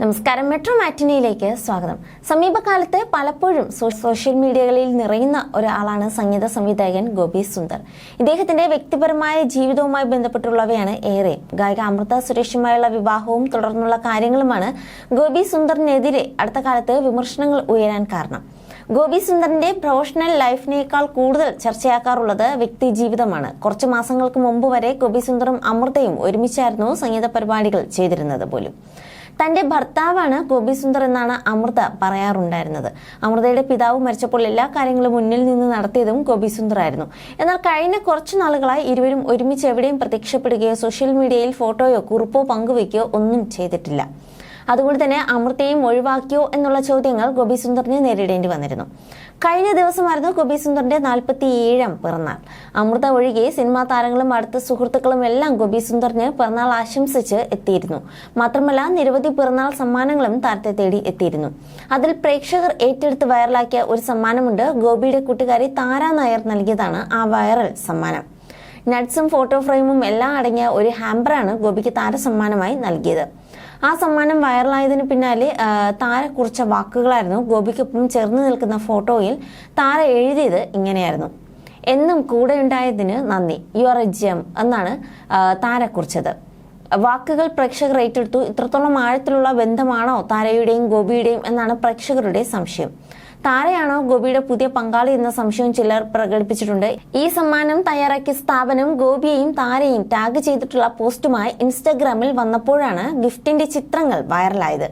നമസ്കാരം. മെട്രോ മാറ്റിനിയിലേക്ക് സ്വാഗതം. സമീപകാലത്ത് പലപ്പോഴും സോഷ്യൽ മീഡിയകളിൽ നിറയുന്ന ഒരാളാണ് സംഗീത സംവിധായകൻ ഗോപി സുന്ദർ. ഇദ്ദേഹത്തിന്റെ വ്യക്തിപരമായ ജീവിതവുമായി ബന്ധപ്പെട്ടുള്ളവയാണ് ഏറെ ഗായിക അമൃത സുരേഷുമായുള്ള വിവാഹവും തുടർന്നുള്ള കാര്യങ്ങളുമാണ് ഗോപി സുന്ദറിനെതിരെ അടുത്ത കാലത്ത് വിമർശനങ്ങൾ ഉയരാൻ കാരണം. ഗോപി സുന്ദറിന്റെ പ്രൊഫഷണൽ ലൈഫിനേക്കാൾ കൂടുതൽ ചർച്ചയാക്കാറുള്ളത് വ്യക്തി ജീവിതമാണ്. കുറച്ച് മാസങ്ങൾക്ക് മുമ്പ് വരെ ഗോപി സുന്ദറും അമൃതയും ഒരുമിച്ചായിരുന്നു സംഗീത പരിപാടികൾ ചെയ്തിരുന്നത് പോലും. തന്റെ ഭർത്താവാണ് ഗോപി സുന്ദർ എന്നാണ് അമൃത പറയാറുണ്ടായിരുന്നത്. അമൃതയുടെ പിതാവ് മരിച്ചപ്പോൾ എല്ലാ കാര്യങ്ങളും മുന്നിൽ നിന്ന് നടത്തിയതും ഗോപി സുന്ദർ ആയിരുന്നു എന്നാൽ കഴിഞ്ഞ കുറച്ച് നാളുകളായി ഇരുവരും ഒരുമിച്ച് എവിടെയും പ്രത്യക്ഷപ്പെടുകയോ സോഷ്യൽ മീഡിയയിൽ ഫോട്ടോയോ കുറിപ്പോ പങ്കുവയ്ക്കുകയോ ഒന്നും ചെയ്തിട്ടില്ല. അതുകൊണ്ട് തന്നെ അമൃതയും ഒഴിവാക്കിയോ എന്നുള്ള ചോദ്യങ്ങൾ ഗോപി സുന്ദറിനെ നേരിടേണ്ടി വന്നിരുന്നു. കഴിഞ്ഞ ദിവസമായിരുന്നു ഗോപി സുന്ദറിന്റെ നാൽപ്പത്തി ഏഴാം പിറന്നാൾ. അമൃത ഒഴികെ സിനിമാ താരങ്ങളും അടുത്ത സുഹൃത്തുക്കളും എല്ലാം ഗോപി സുന്ദറിന് പിറന്നാൾ ആശംസിച്ച് എത്തിയിരുന്നു. മാത്രമല്ല നിരവധി പിറന്നാൾ സമ്മാനങ്ങളും താരത്തെ തേടി എത്തിയിരുന്നു. അതിൽ പ്രേക്ഷകർ ഏറ്റെടുത്ത് വൈറലാക്കിയ ഒരു സമ്മാനമുണ്ട് ഗോപിയുടെ കൂട്ടുകാരി താര നായർ നൽകിയതാണ് ആ വൈറൽ സമ്മാനം. നട്ട്സും ഫോട്ടോ ഫ്രെയിമും എല്ലാം അടങ്ങിയ ഒരു ഹാമ്പറാണ് ഗോപിക്ക് താരസമ്മാനമായി നൽകിയത്. ആ സമ്മാനം വൈറലായതിനു പിന്നാലെ താര കുറിച്ച വാക്കുകളായിരുന്നു ഗോപിക്കൊപ്പം ചേർന്ന് നിൽക്കുന്ന ഫോട്ടോയിൽ താര എഴുതിയത് ഇങ്ങനെയായിരുന്നു. എന്നും കൂടെ കൂടെയുണ്ടായതിന് നന്ദി. യു ആർ എ ജം എന്നാണ് താര കുറിച്ചത്. വാക്കുകൾ പ്രേക്ഷകർ ഏറ്റെടുത്തു. ഇത്രത്തോളം ആഴത്തിലുള്ള ബന്ധമാണോ താരയുടെയും ഗോപിയുടെയും എന്നാണ് പ്രേക്ഷകരുടെ സംശയം. താരയാണോ ഗോപിയുടെ പുതിയ പങ്കാളി എന്ന സംശയം ചിലർ പ്രകടിപ്പിച്ചിട്ടുണ്ട്. ഈ സമ്മാനം തയ്യാറാക്കിയ സ്ഥാപനം ഗോപിയെയും താരയും ടാഗ് ചെയ്തിട്ടുള്ള പോസ്റ്റുമായി ഇൻസ്റ്റഗ്രാമിൽ വന്നപ്പോഴാണ് ഗിഫ്റ്റിന്റെ ചിത്രങ്ങൾ വൈറലായത്.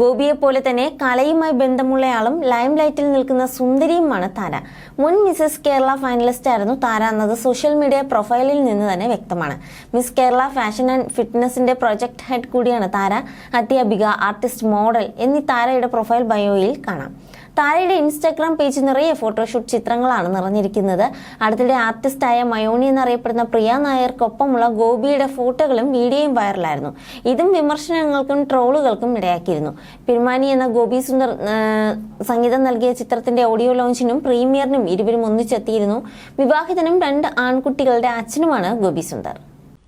ഗോപിയെ പോലെ തന്നെ കലയുമായി ബന്ധമുള്ളയാളും ലൈം ലൈറ്റിൽ നിൽക്കുന്ന സുന്ദരിയുമാണ് താര. മുൻ മിസസ് കേരള ഫൈനലിസ്റ്റ് ആയിരുന്നു താര എന്നത് സോഷ്യൽ മീഡിയ പ്രൊഫൈലിൽ നിന്ന് തന്നെ വ്യക്തമാണ്. മിസ് കേരള ഫാഷൻ ആൻഡ് ഫിറ്റ്നസിന്റെ പ്രൊജക്ട് ഹെഡ് കൂടിയാണ് താര. അധ്യാപിക ആർട്ടിസ്റ്റ് മോഡൽ എന്നീ താരയുടെ പ്രൊഫൈൽ ബയോയിൽ കാണാം. താരയുടെ ഇൻസ്റ്റാഗ്രാം പേജ് നിറയെ ഫോട്ടോഷൂട്ട് ചിത്രങ്ങളാണ് നിറഞ്ഞിരിക്കുന്നത്. അടുത്തിടെ ആർട്ടിസ്റ്റായ മയോണി എന്നറിയപ്പെടുന്ന പ്രിയ നായർക്കൊപ്പമുള്ള ഗോപിയുടെ ഫോട്ടോകളും വീഡിയോയും വൈറലായിരുന്നു. ഇതും വിമർശനങ്ങൾക്കും ട്രോളുകൾക്കും ഇടയാക്കിയിരുന്നു. പിരുമാനി എന്ന ഗോപി സുന്ദർ സംഗീതം നൽകിയ ചിത്രത്തിന്റെ ഓഡിയോ ലോഞ്ചിനും പ്രീമിയറിനും ഇരുവരും ഒന്നിച്ചെത്തിയിരുന്നു. വിവാഹിതനും രണ്ട് ആൺകുട്ടികളുടെ അച്ഛനുമാണ് ഗോപി സുന്ദർ.